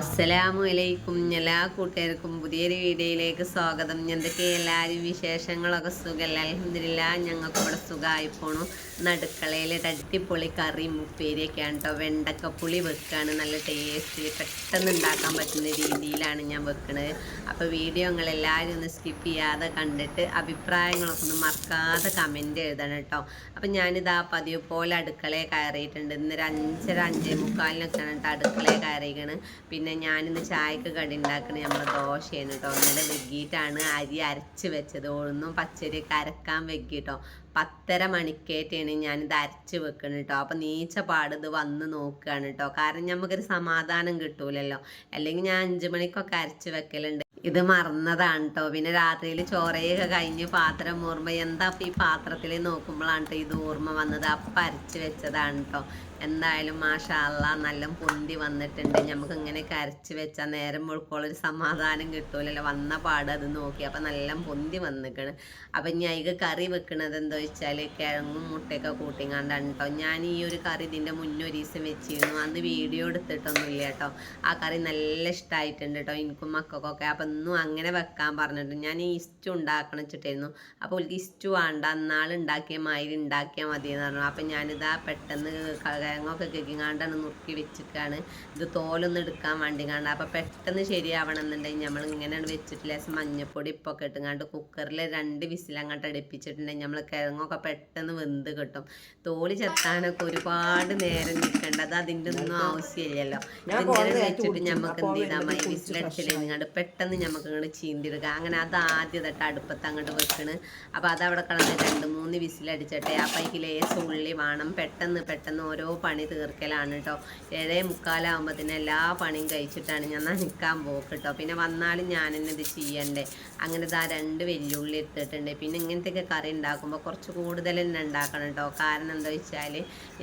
അസ്സലാമു അലൈക്കും എല്ലാ കൂട്ടുകാർക്കും പുതിയൊരു വീഡിയോയിലേക്ക് സ്വാഗതം. എന്തൊക്കെ എല്ലാവരും വിശേഷങ്ങളൊക്കെ സുഖമല്ല അലഹമില്ല ഞങ്ങൾക്ക് ഇവിടെ സുഖമായി പോണു. നടുക്കളയിൽ തട്ടിപ്പൊളി കറിയും ഉപ്പേരിയൊക്കെയാണ് കേട്ടോ വെണ്ടക്ക പുളി വെക്കുകയാണ് നല്ല ടേസ്റ്റിൽ പെട്ടെന്ന് ഉണ്ടാക്കാൻ പറ്റുന്ന രീതിയിലാണ് ഞാൻ വെക്കുന്നത് അപ്പോൾ വീഡിയോ നിങ്ങളെല്ലാവരും ഒന്ന് സ്കിപ്പ് ചെയ്യാതെ കണ്ടിട്ട് അഭിപ്രായങ്ങളൊക്കെ ഒന്ന് മറക്കാതെ കമന്റ് എഴുതണം കേട്ടോ അപ്പോൾ ഞാനിതാ പതിവ് പോലെ അടുക്കളയെ കയറിയിട്ടുണ്ട് ഇന്നൊരു അഞ്ചര അഞ്ചേ മുക്കാലിനൊക്കെയാണ് കേട്ടോ അടുക്കളയെ കയറിയിരിക്കണ് പിന്നെ ഞാനിന്ന് ചായക്ക് കടി ഉണ്ടാക്കണത് നമ്മൾ ദോശയാണ് കേട്ടോ ഇന്നലെ വെക്കിയിട്ടാണ് അരി അരച്ച് വെച്ചത്. ഒന്നും പച്ചരിയൊക്കെ അരക്കാൻ വെക്കി കേട്ടോ പത്തര മണിക്കേറ്റാണ് ഞാനിത് അരച്ച് വെക്കണം കേട്ടോ അപ്പം നീച്ച പാട് ഇത് വന്ന് നോക്കുകയാണ് കേട്ടോ കാരണം നമുക്കൊരു സമാധാനം കിട്ടൂലല്ലോ. അല്ലെങ്കിൽ ഞാൻ അഞ്ച് മണിക്കൊക്കെ അരച്ച് വെക്കലുണ്ട്. ഇത് മറന്നതാണ് കേട്ടോ പിന്നെ രാത്രിയിൽ ചോറയൊക്കെ കഴിഞ്ഞ് പാത്രം ഓർമ്മ എന്താ ഈ പാത്രത്തിൽ നോക്കുമ്പോഴാണ് കേട്ടോ ഇത് ഓർമ്മ വന്നത്. അപ്പം അരച്ച് വെച്ചതാണ് കേട്ടോ എന്തായാലും മാഷാല്ല നല്ല പൊന്തി വന്നിട്ടുണ്ട്. നമുക്ക് ഇങ്ങനെ കരച്ച് വെച്ചാൽ നേരം മുഴുക്കോളൊരു സമാധാനം കിട്ടൂലല്ലോ. വന്ന പാട് അത് നോക്കി. അപ്പം നല്ല പൊന്തി വന്നിക്കണ്. അപ്പം ഞാൻ കറി വെക്കണത് എന്താ വെച്ചാൽ കിഴങ്ങും മുട്ടയൊക്കെ കൂട്ടിങ്ങാണ്ടാണ് കേട്ടോ ഞാൻ ഈ ഒരു കറി ഇതിന്റെ മുന്നേ ഒരു ദിവസം വെച്ചിരുന്നു. അന്ന് വീഡിയോ എടുത്തിട്ടൊന്നുമില്ല കേട്ടോ. ആ കറി നല്ല ഇഷ്ടമായിട്ടുണ്ട് കേട്ടോ എനിക്കും മക്കൾക്കൊക്കെ. അപ്പം ഇന്നും അങ്ങനെ വെക്കാൻ പറഞ്ഞിട്ടുണ്ട്. ഞാൻ ഈ ഇസ്റ്റു ഉണ്ടാക്കണം വെച്ചിട്ടായിരുന്നു. അപ്പോൾ എനിക്ക് ഇസ്റ്റു വേണ്ട. അന്നാൾ ഉണ്ടാക്കിയ മാതിരി ഉണ്ടാക്കിയാൽ മതി എന്ന് പറഞ്ഞു. അപ്പം ഞാനിതാ പെട്ടെന്ന് കിഴങ്ങൊക്കെ കേൾക്കിങ്ങാണ്ടാണ് നുറുക്കി വെച്ചിട്ടാണ് ഇത് തോലൊന്നും എടുക്കാൻ വേണ്ടി കാണാം അപ്പം പെട്ടെന്ന് ശരിയാവണം എന്നുണ്ടെങ്കിൽ നമ്മൾ ഇങ്ങനെയാണ് വെച്ചിട്ട് ലേശം മഞ്ഞപ്പൊടി ഇപ്പൊക്കെ ഇട്ടുങ്ങാണ്ട് കുക്കറിൽ രണ്ട് വിസിൽ അങ്ങോട്ട് അടുപ്പിച്ചിട്ടുണ്ടെങ്കിൽ നമ്മൾ കിഴങ്ങൊക്കെ പെട്ടെന്ന് വെന്ത് കിട്ടും. തോൽ ചെത്താനൊക്കെ ഒരുപാട് നേരം നിൽക്കേണ്ട അത് അതിന്റെ ഒന്നും ആവശ്യമില്ലല്ലോ. ഇങ്ങനെ വെച്ചിട്ട് നമുക്ക് എന്ത് ചെയ്താൽ മതി? വിസിലടിച്ചില്ലെങ്കിൽ പെട്ടെന്ന് നമുക്ക് ഇങ്ങോട്ട് ചീന്തിടുക അങ്ങനെ അത് ആദ്യം തൊട്ട് അടുപ്പത്ത് അങ്ങോട്ട് വെക്കണ്. അപ്പോൾ അതവിടെ കിടന്ന് രണ്ട് മൂന്ന് വിസിലടിച്ചിട്ടെ ആ പൈക്ക് ലേസ് ഉള്ളി വേണം. പെട്ടെന്ന് പെട്ടെന്ന് ഓരോ പണി തീർക്കലാണ് കേട്ടോ ഏഴേ മുക്കാലാകുമ്പോഴത്തേന് എല്ലാ പണിയും കഴിച്ചിട്ടാണ് ഞാൻ നനക്കാൻ പോക്ക് കേട്ടോ പിന്നെ വന്നാലും ഞാൻ തന്നെ ഇത് ചെയ്യണ്ടേ. അങ്ങനെ ഇതാ രണ്ട് വെല്ലുള്ളി എടുത്തിട്ടുണ്ട്. പിന്നെ ഇങ്ങനത്തെയൊക്കെ കറി ഉണ്ടാക്കുമ്പോൾ കുറച്ച് കൂടുതൽ തന്നെ ഉണ്ടാക്കണം കേട്ടോ കാരണം എന്താ വെച്ചാൽ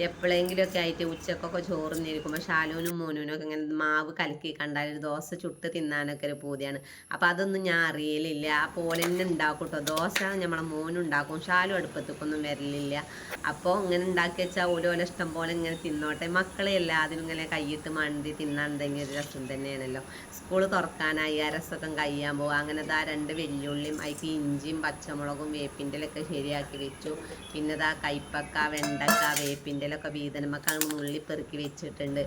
എപ്പോഴെങ്കിലുമൊക്കെ ആയിട്ട് ഉച്ചക്കൊക്കെ ചോറിന്നിരിക്കുമ്പോൾ ഷാലൂനും മോനൂനും ഒക്കെ ഇങ്ങനെ മാവ് കലക്കി കണ്ടാൽ ഒരു ദോശ ചുട്ട് തിന്നാനൊക്കെ ഒരു പൂതിയാണ്. അപ്പോൾ അതൊന്നും ഞാൻ അറിയലില്ല. പോലെ തന്നെ ഉണ്ടാക്കും കേട്ടോ ദോശ നമ്മളെ മോനുണ്ടാക്കും ഷാലു അടുപ്പത്തേക്കൊന്നും വരലില്ല. അപ്പോൾ ഇങ്ങനെ ഉണ്ടാക്കി വെച്ചാൽ ഓരോരോ ഇഷ്ടം പോലെ ഇങ്ങനെ തിന്നോട്ടെ. മക്കളെ എല്ലാത്തിനും ഇങ്ങനെ കൈയിട്ട് മണ്ടി തിന്നാണ്ടെങ്കിൽ ഒരു രസം തന്നെയാണല്ലോ. സ്കൂൾ തുറക്കാനായി ആ രസമൊക്കെ കഴിയാൻ പോകുക അങ്ങനെ ആ രണ്ട് വെല്ലുള്ളിയും അതിക്ക് ഇഞ്ചിയും പച്ചമുളകും വേപ്പിന്റെ ഒക്കെ ശരിയാക്കി വെച്ചു. പിന്നെ ഇതാ കൈപ്പക്ക വെണ്ടക്ക വേപ്പിന്റെലൊക്കെ വീതനമൊക്കെ ഉള്ളി പെറുക്കി വെച്ചിട്ടുണ്ട്.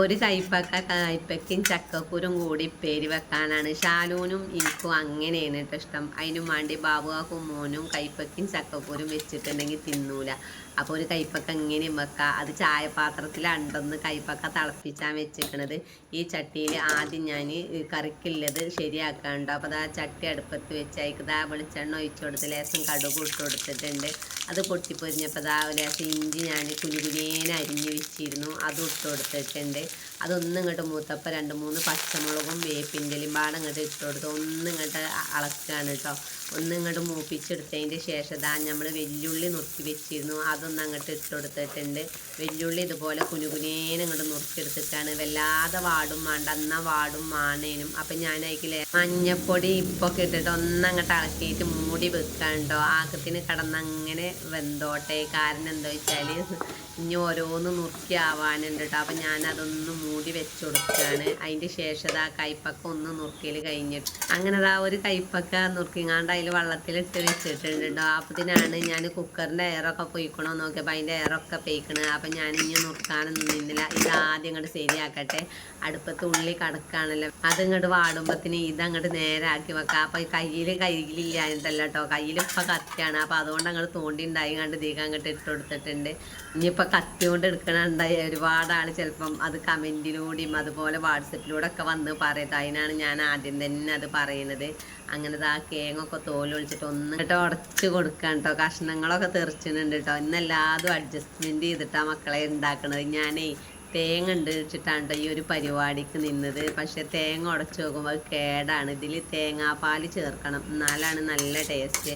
ഒരു കൈപ്പക്ക കൈപ്പക്കയും ചക്കക്കൂരും കൂടി പേരി വെക്കാനാണ്. ഷാലൂനും എനിക്കും അങ്ങനെയാണ് ഇഷ്ടം. അതിനും വേണ്ടി ബാബുവാക്കും മോനും കൈപ്പക്കയും ചക്കക്കൂരും വെച്ചിട്ടുണ്ടെങ്കിൽ തിന്നൂല. അപ്പോൾ ഒരു കൈപ്പക്ക ഇങ്ങനെ വെക്കുക അത് ചായപാത്രത്തിലുണ്ടെന്ന് കൈപ്പക്ക തിളപ്പിച്ചാൽ വെച്ചിരിക്കണത് ഈ ചട്ടിയിൽ ആദ്യം ഞാൻ കറിക്കുള്ളത് ശരിയാക്കാണ്ട്. അപ്പോൾ അത് ആ ചട്ടി അടുപ്പത്ത് വെച്ച് അതിക്ക് ദാ വെളിച്ചെണ്ണ ഒഴിച്ചു കൊടുത്ത് ലേശം കടുക് ഇട്ട് കൊടുത്തിട്ടുണ്ട്. അത് പൊട്ടിപ്പൊരിഞ്ഞപ്പോൾ ദാ ലേശം ഇഞ്ചി ഞാൻ കുഞ്ഞുകുഞ്ഞേനെ അരിഞ്ഞ് വെച്ചിരുന്നു. അതും ഇട്ട് കൊടുത്തിട്ടുണ്ട്. അതൊന്നും ഇങ്ങോട്ട് മൂത്തപ്പോൾ രണ്ട് മൂന്ന് പച്ചമുളകും വേപ്പിന്റെലും പാടം ഇങ്ങോട്ട് ഇട്ട് കൊടുത്ത് ഒന്നും ഇങ്ങോട്ട് അളക്കുകയാണ് കേട്ടോ ഒന്നും ഇങ്ങോട്ട് മൂപ്പിച്ചെടുത്തതിന്റെ ശേഷം ദാ നമ്മൾ വെല്ലുള്ളി നുറുക്കി വെച്ചിരുന്നു. അതൊന്ന് അങ്ങോട്ട് ഇട്ട് കൊടുത്തിട്ടുണ്ട് വെല്ലുള്ളി ഇതുപോലെ കുനുകുനേനെ ഇങ്ങോട്ട് നുറുക്കിയെടുത്തിട്ടാണ്. വല്ലാതെ വാടും വേണ്ട അന്ന വാടും മാണേനും. അപ്പം ഞാൻ അതിലെ മഞ്ഞപ്പൊടി ഇപ്പൊക്കെ ഇട്ടിട്ട് ഒന്നങ്ങോട്ട് ഇളക്കിയിട്ട് മൂടി വെക്കാണ്ടോ ആക്കത്തിന് കിടന്നങ്ങനെ വെന്തോട്ടെ. കാരണം എന്താ വെച്ചാൽ ഇനി ഓരോന്ന് നുറുക്കി ആവാനുണ്ട് കേട്ടോ അപ്പം ഞാനതൊന്ന് മൂടി വെച്ച് കൊടുക്കുകയാണ് അതിന്റെ ശേഷം ആ കൈപ്പക്ക ഒന്ന് നുറുക്കിയിൽ കഴിഞ്ഞിട്ട്. അങ്ങനെ അതാ ഒരു കൈപ്പക്ക നുറുക്കിങ്ങാണ്ട് അതിൽ വെള്ളത്തിലിട്ട് വെച്ചിട്ടുണ്ട് കേട്ടോ അപ്പത്തിനാണ് ഞാൻ കുക്കറിന്റെ എയറൊക്കെ പോയിക്കണോ നോക്കിയപ്പോൾ അതിന്റെ ഇറൊക്കെ പേക്കണ് അപ്പം ഞാൻ ഇനി നുറുക്കാനൊന്നും നിന്നില്ല. ഇത് ആദ്യം ഇങ്ങോട്ട് ശരിയാക്കട്ടെ. അടുപ്പത്ത് ഉള്ളി കടക്കാണല്ലോ. അത് ഇങ്ങോട്ട് വാടുമ്പത്തിന് ഇത് അങ്ങോട്ട് നേരാക്കി വെക്കാം. അപ്പം കയ്യിൽ കയ്യിലില്ല എന്തല്ല കേട്ടോ കയ്യിൽ ഇപ്പം കത്തിയാണ്. അപ്പം അതുകൊണ്ട് അങ്ങോട്ട് തോണ്ടി ഉണ്ടായി കണ്ട് ദീകം അങ്ങോട്ട് ഇട്ട് കൊടുത്തിട്ടുണ്ട്. ഇനിയിപ്പോൾ കത്തി കൊണ്ട് എടുക്കണുണ്ടായി ഒരുപാട് ആൾ ചിലപ്പം അത് കമന്റിലൂടെയും അതുപോലെ വാട്സപ്പിലൂടെ ഒക്കെ വന്ന് പറയട്ടെ അതിനാണ് ഞാൻ ആദ്യം തന്നെ അത് പറയുന്നത് അങ്ങനെ ആ കേങ്ങൊക്കെ തോലൊളിച്ചിട്ട് ഒന്ന് കേട്ടോ ഉടച്ച് കൊടുക്കാൻ കേട്ടോ കഷ്ണങ്ങളൊക്കെ തെറിച്ചിട്ടുണ്ട് കേട്ടോ ഇന്നെല്ലാതും അഡ്ജസ്റ്റ്മെന്റ് ചെയ്തിട്ടാണ് മക്കളെ ഉണ്ടാക്കണത് ഞാനേ തേങ്ങ ഉണ്ട് വെച്ചിട്ടാണ് കേട്ടോ ഈ ഒരു പരിപാടിക്ക് നിന്നത്. പക്ഷെ തേങ്ങ ഉടച്ച് നോക്കുമ്പോൾ കേടാണ്. ഇതിൽ തേങ്ങാപ്പാൽ ചേർക്കണം. എന്നാലാണ് നല്ല ടേസ്റ്റ്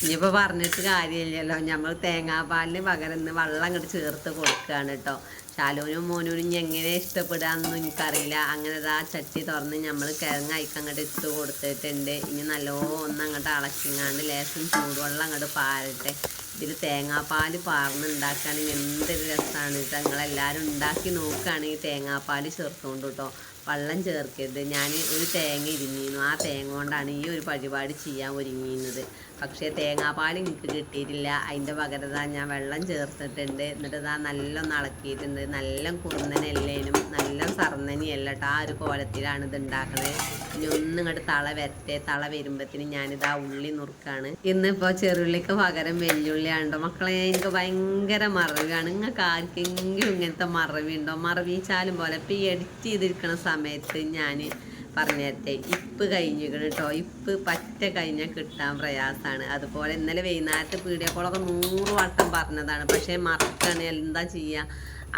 ഇനിയിപ്പോൾ പറഞ്ഞിട്ട് കാര്യമില്ലല്ലോ. നമ്മൾ തേങ്ങാപ്പാലിന് പകരം വെള്ളം അങ്ങോട്ട് ചേർത്ത് കൊടുക്കുകയാണ് കേട്ടോ ശാലൂനും മോനൂരും എങ്ങനെ ഇഷ്ടപ്പെടാമെന്നൊന്നും എനിക്കറിയില്ല. അങ്ങനെ ആ ചട്ടി തുറന്ന് നമ്മൾ കിഴങ്ങ് അയക്ക് അങ്ങോട്ട് ഇട്ട് കൊടുത്തിട്ടുണ്ട്. ഇനി നല്ലോണം ഒന്ന് അങ്ങോട്ട് അളക്കിങ്ങാണ്ട് ലേശം ചൂടുവെള്ളം അങ്ങോട്ട് പാരട്ടെ. ഇതിൽ തേങ്ങാപ്പാൽ പാർന്ന് ഉണ്ടാക്കുകയാണെങ്കിൽ എന്തൊരു രസമാണ് ഇത് നിങ്ങളെല്ലാവരും ഉണ്ടാക്കി നോക്കുകയാണെങ്കിൽ തേങ്ങാപ്പാൽ ചേർത്തുകൊണ്ട് കേട്ടോ വെള്ളം ചേർക്കരുത്. ഞാൻ ഒരു തേങ്ങ ഇരിഞ്ഞിരുന്നു. ആ തേങ്ങ കൊണ്ടാണ് ഈ ഒരു പരിപാടി ചെയ്യാൻ ഒരുങ്ങിയിരുന്നത്. പക്ഷേ തേങ്ങാപ്പാൽ എനിക്ക് കിട്ടിയിട്ടില്ല. അതിന്റെ പകരം ഞാൻ വെള്ളം ചേർത്തിട്ടുണ്ട്. എന്നിട്ട് ഇതാ നല്ലൊന്ന് ഇളക്കിയിട്ടുണ്ട്. നല്ല കുറുന്നനല്ലേനും നല്ല സർന്നനിയല്ല ആ ഒരു കോലത്തിലാണ് ഇത് ഉണ്ടാക്കണത്. ഇനി ഒന്നും ഇങ്ങോട്ട് തള വരട്ടെ. തള വരുമ്പത്തിന് ഞാനിതാ ഉള്ളി നുറുക്കാണ്. ഇന്നിപ്പോൾ ചെറുള്ളിക്ക് പകരം വെല്ലുള്ളിയാണ്ടോ മക്കളെ എനിക്ക് ഭയങ്കര മറവിയാണ്. നിങ്ങൾക്ക് ആർക്കെങ്കിലും ഇങ്ങനത്തെ മറവിയുണ്ടോ മറവിച്ചാലും പോലെ ഇപ്പം ഈ എഡിറ്റ് ചെയ്തിരിക്കുന്ന സമയത്ത് ഞാൻ പറഞ്ഞേ ഇപ്പ് കഴിഞ്ഞിരിക്കണം കേട്ടോ ഇപ്പ് പറ്റ കഴിഞ്ഞാൽ കിട്ടാൻ പ്രയാസമാണ് അതുപോലെ ഇന്നലെ വൈകുന്നേരത്തെ വീഡിയോ കോളൊക്കെ നൂറ് വട്ടം പറഞ്ഞതാണ്. പക്ഷേ മറക്കാണ്. എന്താ ചെയ്യുക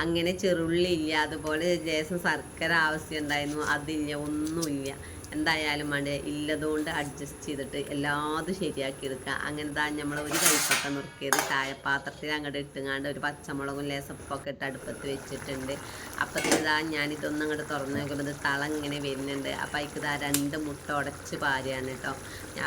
അങ്ങനെ ചെറുള്ളി ഇല്ല അതുപോലെ ജേസൺ ശർക്കര ആവശ്യം ഉണ്ടായിരുന്നു. അതില്ല. ഒന്നുമില്ല. എന്തായാലും വേണ്ടേ ഇല്ലതുകൊണ്ട് അഡ്ജസ്റ്റ് ചെയ്തിട്ട് എല്ലാതും ശരിയാക്കി എടുക്കുക. അങ്ങനെ താ നമ്മൾ ഒരു കൈപ്പൊക്കെ നുറുക്കിയത് ചായപാത്രത്തിൽ അങ്ങോട്ട് ഇട്ടുങ്ങാണ്ട് ഒരു പച്ചമുളകും ലേസപ്പൊക്കെ ഇട്ട് അടുപ്പത്ത് വെച്ചിട്ടുണ്ട്. അപ്പത്തിന് ഇതാ ഞാനിതൊന്നും അങ്ങോട്ട് തുറന്ന് നോക്കുമ്പോൾ ഇത് തള ഇങ്ങനെ വരുന്നുണ്ട്. അപ്പം അതിക്ക് രണ്ട് മുട്ട ഉടച്ച് പാരുകയാണ് കേട്ടോ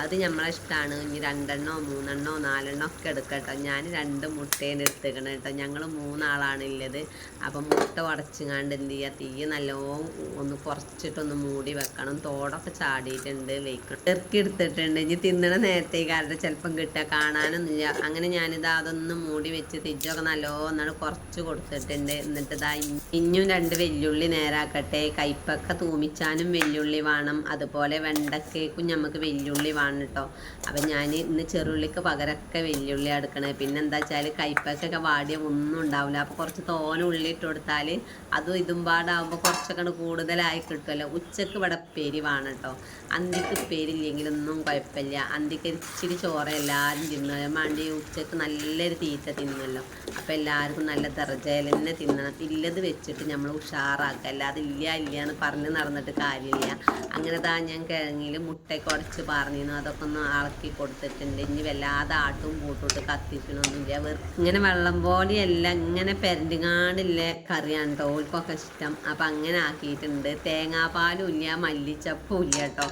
അത് നമ്മളെ ഇഷ്ടമാണ് ഇനി രണ്ടെണ്ണോ മൂന്നെണ്ണോ നാലെണ്ണോ ഒക്കെ എടുക്കട്ടോ ഞാൻ രണ്ട് മുട്ടേനെ എടുത്തേക്കണം കേട്ടോ ഞങ്ങൾ മൂന്നാളാണ് ഉള്ളത് അപ്പം മുട്ട ഉടച്ചുങ്ങാണ്ട് എന്ത് ചെയ്യുക തീ നല്ലോണം ഒന്ന് കുറച്ചിട്ടൊന്ന് മൂടി വെക്കണം. തോടൊക്കെ ചാടിയിട്ടുണ്ട് വെയ്ക്കണം ഇറക്കി എടുത്തിട്ടുണ്ട്. ഇനി തിന്നണ നേരത്തെ കാരണം ചിലപ്പം കിട്ടുക? കാണാനൊന്നുമില്ല അങ്ങനെ ഞാനിത് അതൊന്ന് മൂടി വെച്ച് തിരിച്ചൊക്കെ നല്ലോന്നാണ് കുറച്ച് കൊടുത്തിട്ടുണ്ട്. എന്നിട്ട് ഇതാ ഇഞ്ഞും രണ്ട് വെല്ലുള്ളി നേരാക്കട്ടെ. കയ്പൊക്കെ തൂമിച്ചാനും വെല്ലുള്ളി വേണം. അതുപോലെ വെണ്ടക്കേക്കും നമുക്ക് വെല്ലുള്ളി വേണം കേട്ടോ അപ്പം ഞാൻ ഇന്ന് ചെറുള്ളിക്ക് പകരമൊക്കെ വെല്ലുള്ളി എടുക്കണേ. പിന്നെ എന്താ വെച്ചാൽ കയ്പൊക്കെ വാടിയ ഒന്നും ഉണ്ടാവില്ല അപ്പോൾ കുറച്ച് തോന ഉള്ളി ഇട്ട് കൊടുത്താൽ അതും ഇതും പാടാകുമ്പോൾ കുറച്ചൊക്കെ കൂടുതലായി കിട്ടുമല്ലോ ഉച്ചയ്ക്ക് ഇവിടെ പേര് വേണം കേട്ടോ അന്തിക്ക് പേരില്ലെങ്കിലൊന്നും കുഴപ്പമില്ല. അന്തിക്ക് ഇച്ചിരി ചോറ് എല്ലാവരും തിന്നാലും മാണ്ടി ഉച്ചയ്ക്ക് നല്ലൊരു തീറ്റ തിന്നല്ലോ അപ്പോൾ എല്ലാവർക്കും നല്ല ദർജയിൽ തന്നെ തിന്നണം. ഇല്ലത് വെച്ചിട്ട് നമ്മൾ ഉഷാറാക്കുക. അല്ലാതെ ഇല്ല ഇല്ല എന്ന് പറഞ്ഞ് നടന്നിട്ട് കാര്യമില്ല. അങ്ങനെ താ ഞാൻ കിഴങ്ങിൽ മുട്ടയൊക്കെ ഉടച്ച് പറഞ്ഞിരുന്നു അതൊക്കെ ഒന്ന് ഇളക്കി കൊടുത്തിട്ടുണ്ട്. ഇനി വല്ലാതെ ആട്ടും പൂട്ടിട്ട് കത്തിക്കണമൊന്നുമില്ല ഇങ്ങനെ വെള്ളം പോലെയല്ല. ഇങ്ങനെ പെരണ്ടുകാണ്ടില്ല കറിയാണ് കേട്ടോ. ഓൾക്കൊക്കെ ഇഷ്ടം. അപ്പം അങ്ങനെ ആക്കിയിട്ടുണ്ട്. തേങ്ങാപ്പാലും ഇല്ല മല്ലിച്ചപ്പും ഇല്ല കേട്ടോ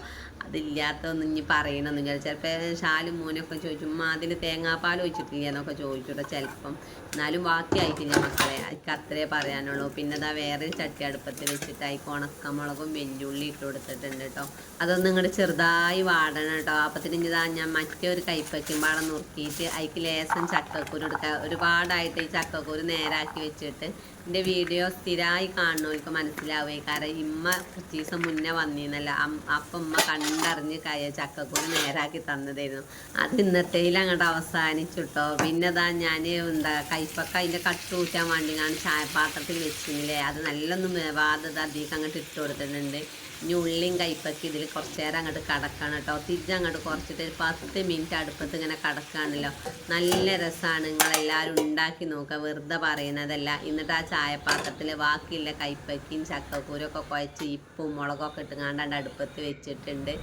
അതില്ലാത്തൊന്നും ഇനി പറയണമെന്നില്ല ചിലപ്പോൾ ഷാലും മോനൊക്കെ ചോദിച്ചു ഉമ്മ അതിൽ തേങ്ങാപ്പാൽ ഒഴിച്ചിട്ടില്ല എന്നൊക്കെ ചോദിച്ചുട്ടോ ചിലപ്പം. എന്നാലും ബാക്കിയായിട്ടില്ല മക്കളെ? എനിക്ക് അത്രേ പറയാനുള്ളൂ. പിന്നെ അതാ വേറെ ചട്ടി അടുപ്പത്ത് വെച്ചിട്ട് അതിക്ക് ഉണക്കമുളകും വെല്ലുള്ളി ഇട്ട് കൊടുത്തിട്ടുണ്ട് കേട്ടോ. അതൊന്നും ഇങ്ങോട്ട് ചെറുതായി വാടണം കേട്ടോ. അപ്പത്തിന് ഇതാ ഞാൻ മറ്റേ ഒരു കൈപ്പക്കും പാടെ നുറുക്കിയിട്ട് അതിക്ക് ലേസം ചക്കക്കൂര് എടുക്കുക ഒരുപാടായിട്ട് ഈ ചക്കക്കൂര് നേരാക്കി വെച്ചിട്ട് എന്റെ വീഡിയോ സ്ഥിരമായി കാണുന്നവർക്ക് മനസ്സിലാവുക കാരണം ഇമ്മ കുറച്ച് ദിവസം മുന്നേ വന്നിരുന്നല്ല. അപ്പം ഉമ്മ കണ്ടറിഞ്ഞ് കയ ചക്കക്കൂര് നേരാക്കി തന്നതായിരുന്നു. അത് ഇന്നത്തേയിൽ അങ്ങോട്ട് അവസാനിച്ചിട്ടോ പിന്നെ അതാ ഞാൻ എന്താ കൈപ്പക്ക അതിന്റെ കട്ട് ഊറ്റാൻ വേണ്ടി ഞാൻ ചായപാത്രത്തിൽ വെച്ചിരുന്നില്ലേ? അത് നല്ലൊന്നും വേവാതെ അത് അധികം അങ്ങോട്ട് ഇട്ട് കൊടുത്തിട്ടുണ്ട്. ഇനി ഉള്ളിയും കൈപ്പക്കി ഇതിൽ കുറച്ച് നേരം അങ്ങോട്ട് കടക്കണം കേട്ടോ. തിരിച്ചങ്ങോട്ട് കുറച്ചിട്ട് ഒരു പത്ത് മിനിറ്റ് അടുപ്പത്ത് ഇങ്ങനെ കടക്കാണല്ലോ. നല്ല രസമാണ് നിങ്ങളെല്ലാവരും ഉണ്ടാക്കി നോക്കുക വെറുതെ പറയുന്നതല്ല. എന്നിട്ട് ആ ചായപാത്രത്തിൽ ബാക്കിയുള്ള കൈപ്പക്കിയും ചക്കക്കൂരും ഒക്കെ കുഴച്ച് ഇപ്പും മുളകൊക്കെ ഇട്ടുങ്ങാണ്ട് അടുപ്പത്ത് വെച്ചിട്ടുണ്ട്.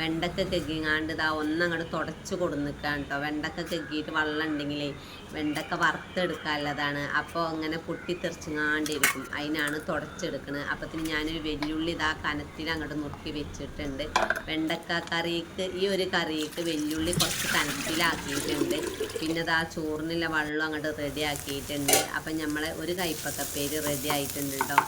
വെണ്ടക്ക കെക്കിങ്ങാണ്ട് ഇതാ ഒന്നങ്ങോട്ട് തുടച്ച് കൊടുന്നിക്കാണ് കേട്ടോ. വെണ്ടക്ക കെക്കിയിട്ട് വെള്ളം ഉണ്ടെങ്കിലേ വെണ്ടക്ക വറുത്തെടുക്കാനുള്ളതാണ്. അപ്പോൾ അങ്ങനെ പൊട്ടിത്തെറിച്ചുങ്ങാണ്ടിരിക്കും. അതിനാണ് തുടച്ചെടുക്കുന്നത് അപ്പത്തിന് ഞാനൊരു വെല്ലുള്ളി ഇതാ കനത്തിൽ അങ്ങോട്ട് നുറുക്കി വെച്ചിട്ടുണ്ട്. വെണ്ടക്ക കറിക്ക് ഈ ഒരു കറിക്ക് വെല്ലുള്ളി കുറച്ച് കനത്തിലാക്കിയിട്ടുണ്ട് പിന്നെ ആ ചോറിനുള്ള വെള്ളം അങ്ങോട്ട് റെഡി ആക്കിയിട്ടുണ്ട്. അപ്പം നമ്മൾ ഒരു കൈപ്പക്കപ്പേര് റെഡി ആയിട്ടുണ്ട് കേട്ടോ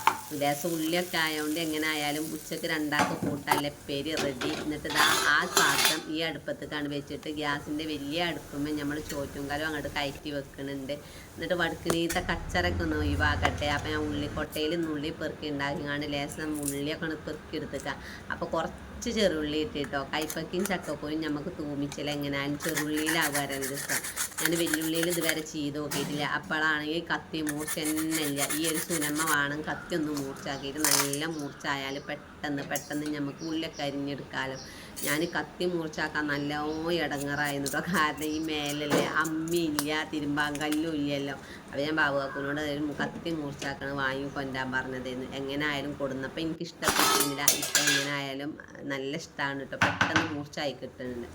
ലേസം ഉള്ളിയൊക്കെ ആയതുകൊണ്ട് എങ്ങനെ ആയാലും ഉച്ചയ്ക്ക് രണ്ടാൾക്ക് കൂട്ടാല്ല പേര് റെഡി എന്നിട്ട് ഇതാ ആ പാത്രം ഈ അടുപ്പത്തേക്കാണ് വെച്ചിട്ട് ഗ്യാസിന്റെ വലിയ അടുപ്പുമ്പോൾ നമ്മൾ ചോറ്റും കാലം അങ്ങോട്ട് കയറ്റി വെക്കുന്നുണ്ട് എന്നിട്ട് വടുക്കിനീത്ത കച്ചറൊക്കെ ഒന്ന് ഒഴിവാക്കട്ടെ. അപ്പോൾ ഞാൻ ഉള്ളിക്കൊട്ടയിൽ നുള്ളി പെറുക്കി ഉണ്ടാക്കിയാണ് ലേശം ഉള്ളിയൊക്കെ ഒന്ന് പെറുക്കി എടുത്തേക്കാം അപ്പോൾ കുറച്ച് ചെറുള്ളി ഇട്ടിട്ടോ. കൈപ്പക്കയും ചക്കപ്പൂരും നമുക്ക് തൂമിച്ചില്ല എങ്ങനെയാലും ചെറുള്ളിയിലാകാറാണ് രസം ഞാൻ വെല്ലുള്ളിയിൽ ഇതുവരെ ചെയ്ത് നോക്കിയിട്ടില്ല. അപ്പോഴാണെങ്കിൽ കത്തി മൂർച്ച തന്നെ ഇല്ല. ഈ ഒരു സുനമ്മ വേണം കത്തി ഒന്ന് മൂർച്ചാക്കിയിട്ട് നല്ല മൂർച്ചയായാൽ പെട്ടെന്ന് പെട്ടെന്ന് പെട്ടെന്ന് നമുക്ക് ഉള്ളിലൊക്കെ അരിഞ്ഞെടുക്കാലോ. ഞാൻ കത്തി മൂർച്ചാക്കാൻ നല്ലോ ഇടങ്ങറായിരുന്നു കാരണം ഈ മേലല്ലേ അമ്മിയില്ല തിരുമ്പാൻ കല്ലും ഇല്ലല്ലോ. അപ്പോൾ ഞാൻ ബാബുക്കാക്കുനോട് ഒരു കത്തി മൂർച്ചാക്കണം വാങ്ങി കൊണ്ടാൻ പറഞ്ഞതായിരുന്നു എങ്ങനെ ആയാലും കൊടുന്നപ്പോൾ എനിക്ക് ഇഷ്ടപ്പെട്ടിരുന്നില്ല ഇപ്പം എങ്ങനെ ആയാലും നല്ല ഇഷ്ടമാണ് കേട്ടോ പെട്ടെന്ന് മൂർച്ചയായി കിട്ടുന്നുണ്ട്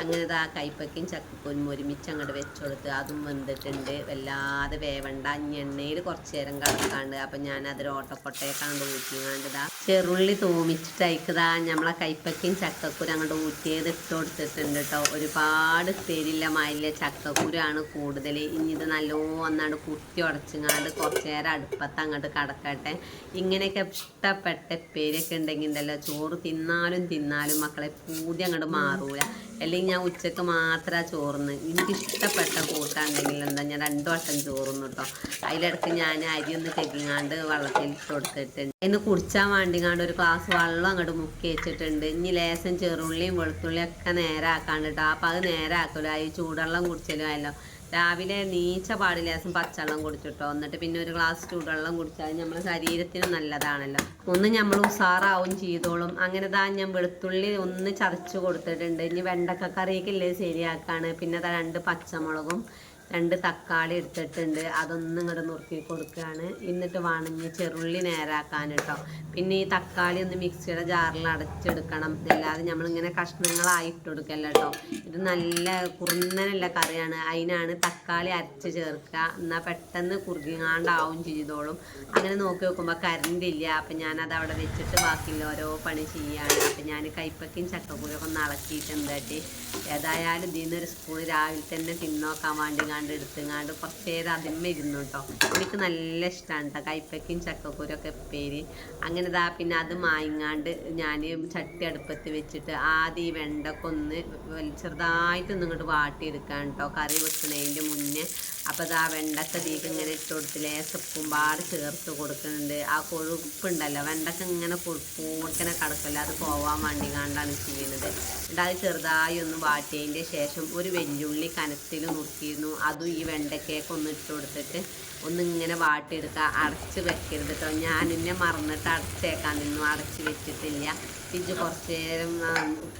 അങ്ങനെ ആ കൈപ്പക്കും ചക്കപ്പൊന്നും ഒരുമിച്ച് അങ്ങോട്ട് വെച്ച് കൊടുത്ത് അതും വെന്തിട്ടുണ്ട്. വല്ലാതെ വേവണ്ട. ഇനി എണ്ണയിൽ കുറച്ച് നേരം കിടക്കാണ്ട്. അപ്പം ഞാൻ ഓട്ടക്കൊട്ടയൊക്കെ കണ്ട് ഊറ്റിങ്ങാണ്ട് ഇതാ ചെറുള്ളി തൂമിച്ചിട്ട് അയക്കതാ നമ്മളെ കൈപ്പക്കയും ചക്കക്കുരും അങ്ങോട്ട് ഊറ്റിയത് ഇട്ട് കൊടുത്തിട്ടുണ്ട് കേട്ടോ ഒരുപാട് തെരില്ല മായില്ല ചക്കക്കുരാണ് കൂടുതൽ ഇനി ഇത് നല്ലോന്നാണ്ട് കുത്തി ഉടച്ചിങ്ങാണ്ട് കുറച്ച് നേരം അടുപ്പത്ത് അങ്ങോട്ട് കടക്കട്ടെ. ഇങ്ങനെയൊക്കെ ഇഷ്ടപ്പെട്ട പേരൊക്കെ ഉണ്ടെങ്കിൽ ഉണ്ടല്ലോ ചോറ് തിന്നാലും തിന്നാലും മക്കളെ പൂതി അങ്ങോട്ട് മാറൂല. അല്ലെങ്കിൽ ഞാൻ ഉച്ചയ്ക്ക് മാത്രമേ ചോറുന്ന്. എനിക്ക് ഇഷ്ടപ്പെട്ട കൂട്ടാണെങ്കിൽ എന്താ ഞാൻ രണ്ടു വട്ടം ചോറുന്നു കേട്ടോ അതിലിടക്ക് ഞാൻ അരി ഒന്ന് കെക്കിങ്ങാണ്ട് വെള്ളത്തിൽ കൊടുത്തിട്ടുണ്ട്. എന്നെ കുടിച്ചാൻ വേണ്ടിങ്ങാണ്ട് ഒരു ഗ്ലാസ് വെള്ളം അങ്ങോട്ട് മുക്കി വെച്ചിട്ടുണ്ട്. ഇനി ലേശം ചെറുള്ളിയും വെളുത്തുള്ളിയും ഒക്കെ നേരാക്കാണ്ട് കേട്ടോ അപ്പം അത് നേരാക്കുമല്ലോ ഈ ചൂടുവെള്ളം കുടിച്ചാലും അല്ലോ രാവിലെ നീച്ച പാടില്ല ദിവസം പച്ചവെള്ളം കുടിച്ചിട്ടോ. എന്നിട്ട് പിന്നെ ഒരു ഗ്ലാസ് ചൂടുവെള്ളം കുടിച്ചാൽ നമ്മുടെ ശരീരത്തിന് നല്ലതാണല്ലോ. ഒന്ന് നമ്മൾ ഉസാറാവും ചെയ്തോളും. അങ്ങനെ താൻ ഞാൻ വെളുത്തുള്ളി ഒന്ന് ചതച്ച് കൊടുത്തിട്ടുണ്ട്. ഇനി വെണ്ടക്ക കറിയൊക്കെ ശരിയാക്കാണ്. പിന്നെ രണ്ട് പച്ചമുളകും രണ്ട് തക്കാളി എടുത്തിട്ടുണ്ട്. അതൊന്നും ഇങ്ങോട്ട് നുറുക്കി കൊടുക്കുകയാണ്. എന്നിട്ട് വണങ്ങി ചെറുള്ളി നേരാക്കാൻ കേട്ടോ പിന്നെ ഈ തക്കാളി ഒന്ന് മിക്സിയുടെ ജാറിൽ അടച്ചെടുക്കണം. അല്ലാതെ നമ്മളിങ്ങനെ കഷ്ണങ്ങളായി ഇട്ട് കൊടുക്കല്ല കേട്ടോ ഇത് നല്ല കുറുന്നനുള്ള കറിയാണ്. അതിനാണ് തക്കാളി അരച്ച് ചേർക്കുക. എന്നാൽ പെട്ടെന്ന് കുറുകിങ്ങാണ്ടാവും ചെയ്തോളും. അങ്ങനെ നോക്കി നോക്കുമ്പോൾ കറണ്ട് ഇല്ല. അപ്പം ഞാനത് അവിടെ വെച്ചിട്ട് ബാക്കിയുള്ള ഓരോ പണി ചെയ്യാണ്. അപ്പം ഞാൻ കൈപ്പക്കും ചക്കക്കുരൊക്കെ ഒന്ന് അളക്കിയിട്ടുണ്ട് ഏതായാലും ഇതിൽ നിന്ന് ഒരു സ്പൂൺ രാവിലെ തന്നെ തിന്നോക്കാൻ വേണ്ടി കണ്ട് എടുത്തുങ്ങാണ്ട് കുറച്ച് നേരം അതിന്മ ഇരുന്നു കേട്ടോ. എനിക്ക് നല്ല ഇഷ്ടമാണ് കേട്ടോ കൈപ്പക്കും ചക്കക്കുരൊക്കെ പേര് അങ്ങനെ ഇതാ പിന്നെ അത് മായങ്ങാണ്ട് ഞാൻ ചട്ടി അടുപ്പത്ത് വെച്ചിട്ട് ആദ്യം ഈ വെണ്ടക്കൊന്ന് ചെറുതായിട്ടൊന്നും ഇങ്ങോട്ട് വാട്ടിയെടുക്കാൻ കേട്ടോ കറി വെക്കുന്നതിന്റെ മുന്നേ അപ്പോൾ ഇതാ വെണ്ടക്ക തീക്ക് ഇങ്ങനെ ഇട്ട് കൊടുത്ത് ലേസപ്പും പാട് ചേർത്ത് കൊടുക്കുന്നുണ്ട്. ആ കൊഴുപ്പുണ്ടല്ലോ വെണ്ടക്ക ഇങ്ങനെ കൊഴുപ്പൂർക്കനെ കിടക്കില്ല അത് പോവാൻ വേണ്ടി കണ്ടാണ് ചെയ്യുന്നത്. എന്നിട്ട് അത് ചെറുതായി ഒന്ന് വാട്ടിയതിന്റെ ശേഷം ഒരു വെല്ലുള്ളി കനത്തിൽ നുറുക്കിയിരുന്നു. അതും ഈ വെണ്ടക്കയൊക്കെ ഒന്ന് ഇട്ട് കൊടുത്തിട്ട് ഒന്നിങ്ങനെ വാട്ടിയെടുക്കുക അടച്ച് വെക്കരുത് കേട്ടോ. ഞാൻ എന്നെ മറന്നിട്ട് അടച്ചേക്കാൻ നിന്നു അടച്ച് വെച്ചിട്ടില്ല. ഇജ്ജ് കുറച്ച് നേരം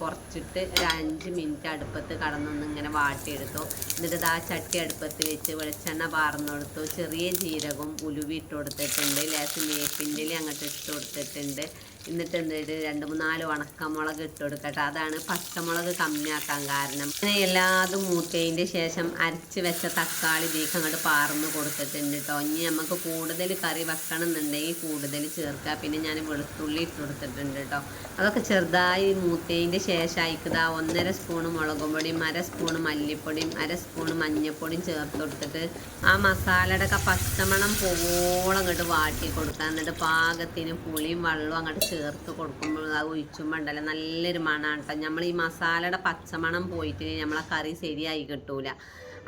കുറച്ചിട്ട് ഒരു അഞ്ച് മിനിറ്റ് അടുപ്പത്ത് കടന്നൊന്ന് ഇങ്ങനെ വാട്ടിയെടുത്തു. എന്നിട്ട് ആ ചട്ടി അടുപ്പത്ത് വെച്ച് വെളിച്ചെണ്ണ പാർന്നു കൊടുത്തു ചെറിയ ജീരകവും ഉലുവി ഇട്ട് കൊടുത്തിട്ടുണ്ട്. ലേശം വേപ്പിന്റെ അങ്ങോട്ട് ഇട്ട് കൊടുത്തിട്ടുണ്ട്. എന്നിട്ട് എന്തിട്ട് രണ്ട് മൂന്നാൽ ഉണക്കമുളക് ഇട്ട് കൊടുക്കട്ടെ. അതാണ് പച്ചമുളക് കമ്മിയാക്കാൻ കാരണം. അങ്ങനെ എല്ലാതും മൂത്തതിന്റെ ശേഷം അരച്ച് വെച്ച തക്കാളി ഇതിലേക്ക് അങ്ങോട്ട് പാർന്ന് കൊടുത്തിട്ടുണ്ട് കേട്ടോ ഇനി നമുക്ക് കൂടുതൽ കറി വെക്കണം എന്നുണ്ടെങ്കിൽ കൂടുതൽ ചേർക്കുക. പിന്നെ ഞാൻ വെളുത്തുള്ളി ഇട്ട് കൊടുത്തിട്ടുണ്ട് കേട്ടോ അതൊക്കെ ചെറുതായി മൂത്തതിന്റെ ശേഷം അയക്കുക ഒന്നര സ്പൂൺ മുളകും പൊടിയും അര സ്പൂൺ മല്ലിപ്പൊടിയും അര സ്പൂൺ മഞ്ഞൾപ്പൊടിയും ചേർത്ത് കൊടുത്തിട്ട് ആ മസാലയുടെ ഒക്കെ പച്ചമണം പോവോളം അങ്ങോട്ട് വാട്ടി കൊടുക്കുക. എന്നിട്ട് പാകത്തിന് പുളിയും വെള്ളവും അങ്ങോട്ട് ചേർത്ത് കൊടുക്കുമ്പോൾ അത് ഒഴിച്ചുമ്പോൾ ഉണ്ടല്ലോ നല്ലൊരു മണമാണ് കേട്ടോ നമ്മൾ ഈ മസാലയുടെ പച്ചമണം പോയിട്ട് നമ്മളെ കറി ശരിയായി കിട്ടൂല.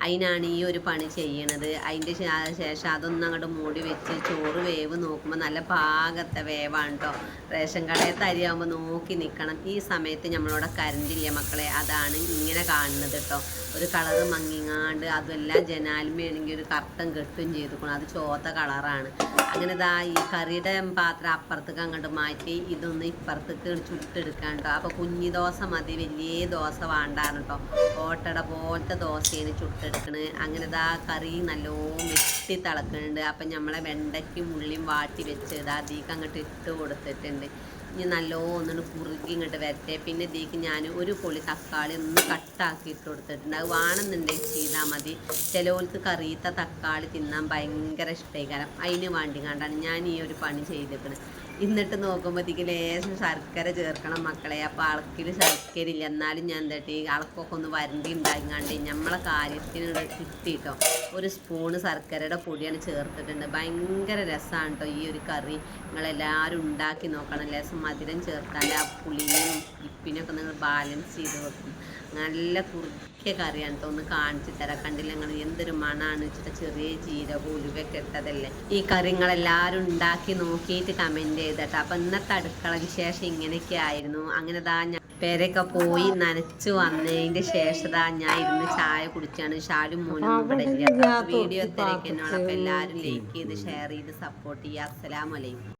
അതിനാണ് ഈ ഒരു പണി ചെയ്യണത്. അതിന്റെ ശേഷം അതൊന്നും അങ്ങോട്ട് മൂടി വെച്ച് ചോറ് വേവ് നോക്കുമ്പോൾ നല്ല പാകത്തെ വേവാണ് കേട്ടോ റേഷൻ കടയത്തെ അരിയാകുമ്പോൾ നോക്കി നിൽക്കണം ഈ സമയത്ത് നമ്മളവിടെ കരണ്ടില്ല മക്കളെ. അതാണ് ഇങ്ങനെ കാണുന്നത് കേട്ടോ ഒരു കളറ് മങ്ങിങ്ങാണ്ട് അതുമല്ല ജനാൽമയാണെങ്കിൽ ഒരു കർട്ടൻ കെട്ടും ചെയ്തുക്കണം. അത് ചോത്ത കളറാണ്. അങ്ങനെ ഇതാ ഈ കറിയുടെ പാത്രം അപ്പുറത്തേക്ക് അങ്ങോട്ട് മാറ്റി ഇതൊന്ന് ഇപ്പുറത്തേക്ക് ചുട്ടെടുക്കാൻ കേട്ടോ അപ്പോൾ കുഞ്ഞി ദോശ മതി. വലിയ ദോശ വേണ്ടാണ് കേട്ടോ ഓട്ടട പോലത്തെ ദോശയാണ് ചുട്ടെടുക്കണത് അങ്ങനെ ഇതാ കറി നല്ലോണം വെട്ടി തിളക്കുന്നുണ്ട് അപ്പം നമ്മളെ വെണ്ടയ്ക്കും ഉള്ളിയും വാട്ടി വെച്ച് ഇതാ ദീക്ക് അങ്ങോട്ട് ഇട്ട് കൊടുത്തിട്ടുണ്ട്. ഇനി നല്ലോണം ഒന്ന് കുറുകി ഇങ്ങോട്ട് വരട്ടെ. പിന്നെ ഇതിലേക്ക് ഞാൻ ഒരു പൊളി തക്കാളി ഒന്ന് കട്ടാക്കി ഇട്ട് കൊടുത്തിട്ടുണ്ട്. അത് വേണമെന്നുണ്ടെങ്കിൽ ചെയ്താൽ മതി. ചിലവർക്ക് കറിയത്ത തക്കാളി തിന്നാൻ ഭയങ്കര ഇഷ്ടമായിക്കാരം അതിന് വേണ്ടി കണ്ടാണ് ഞാൻ ഈ ഒരു പണി ചെയ്തിരിക്കുന്നത് എന്നിട്ട് നോക്കുമ്പോഴത്തേക്ക് ലേശം ശർക്കര ചേർക്കണം മക്കളെ. അപ്പോൾ അളക്കിൽ ശർക്കര ഇല്ല എന്നാലും ഞാൻ എന്താട്ടി അളക്കൊക്കെ ഒന്ന് വരണ്ടി ഉണ്ടായിങ്ങാണ്ട് നമ്മളെ കാര്യത്തിന് കിട്ടിയിട്ടോ ഒരു സ്പൂണ് ശർക്കരയുടെ പൊടിയാണ് ചേർത്തിട്ടുണ്ട്. ഭയങ്കര രസമാണ് കേട്ടോ ഈ ഒരു കറി. നിങ്ങളെല്ലാവരും ഉണ്ടാക്കി നോക്കണം. ലേശം മധുരം ചേർത്താൽ ആ പുളിയും ഇപ്പിനൊക്കെ നിങ്ങൾ ബാലൻസ് ചെയ്ത് വെക്കും. നല്ല കുറുക്കിയ കറിയാണ് ഒന്ന് കാണിച്ചു തരാം. കണ്ടില്ല നിങ്ങൾ? എന്തൊരു മണമാണ് വെച്ചിട്ട് ചെറിയ ജീരകം ഉലുവൊക്കെ ഇട്ടതല്ലേ? ഈ കറി നിങ്ങളെല്ലാവരും ഉണ്ടാക്കി നോക്കിയിട്ട് കമന്റ് ചെയ്തട്ടോ. അപ്പം ഇന്നത്തെ അടുക്കള വിശേഷം ഇങ്ങനെയൊക്കെ ആയിരുന്നു. അങ്ങനെ ദാ ഞാൻ പേരൊക്കെ പോയി നനച്ചു വന്നതിന്റെ ശേഷം ദാ ഞാൻ ഇരുന്ന് ചായ കുടിച്ചാണ്. ഷാലും മോനും ഇവിടെ വീഡിയോ എത്രയൊക്കെ എന്നോടൊപ്പം എല്ലാവരും ലൈക്ക് ചെയ്ത് ഷെയർ ചെയ്ത് സപ്പോർട്ട് ചെയ്യുക. അസ്സലാമലൈക്കും